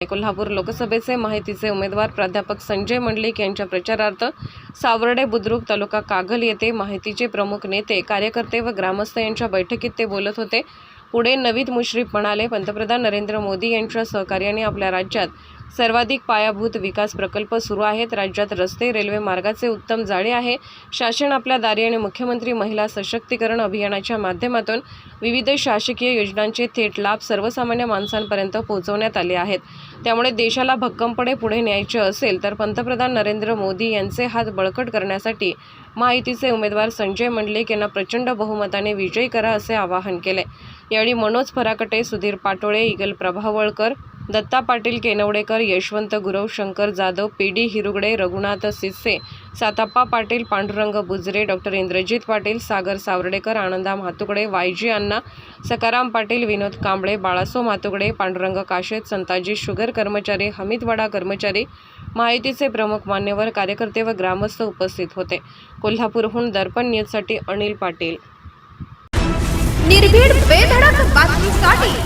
कोल्हापूर लोकसभेचे माहितीचे उमेदवार प्राध्यापक संजय मंडलिक यांच्या प्रचारार्थ सावर्डे बुद्रुक तालुका कागल येथे माहितीचे प्रमुख नेते कार्यकर्ते व ग्रामस्थ यांच्या बैठकीत ते बोलत होते. पुढे नवीद मुश्रीफ म्हणाले पंतप्रधान नरेंद्र मोदी यांच्या सहकार्याने आपल्या राज्यात सर्वाधिक पायाभूत विकास प्रकल्प सुरू आहेत. राज्यात रस्ते रेल्वे मार्गाचे उत्तम जाळे आहे. शासन आपल्या दारी आणि मुख्यमंत्री महिला सशक्तीकरण अभियानाच्या माध्यमातून विविध शासकीय योजनांचे थेट लाभ सर्वसामान्य माणसांपर्यंत पोहोचवण्यात आले आहेत. त्यामुळे देशाला भक्कमपणे पुढे न्यायचे असेल तर पंतप्रधान नरेंद्र मोदी यांचे हात बळकट करण्यासाठी माहितीचे उमेदवार संजय मंडलिक यांना प्रचंड बहुमताने विजयी करा असे आवाहन केले. यावेळी Manoj Pharakate Sudhir Patole Igal Prabhavalkar Datta Patil Kenavadekar Yashwant Gurav Shankar Jadhav P D Hirugade Raghunath Sisse Satappa Patil Pandurang Bujare doctor Indrajit Patil Sagar Savardekar Ananda Mhatukade Y G Anna Sakaram Patil Vinod Kamble Balaso Mhatukade Pandurang Kashet Santaji sugar कर्मचारी हमीदवाडा कर्मचारी माहितीचे प्रमुख मान्यवर कार्यकर्ते व ग्रामस्थ उपस्थित होते. कोल्हापूरहून दर्पण न्यूजसाठी अनिल पाटील. निर्भीड बेधडक बातमीसाठी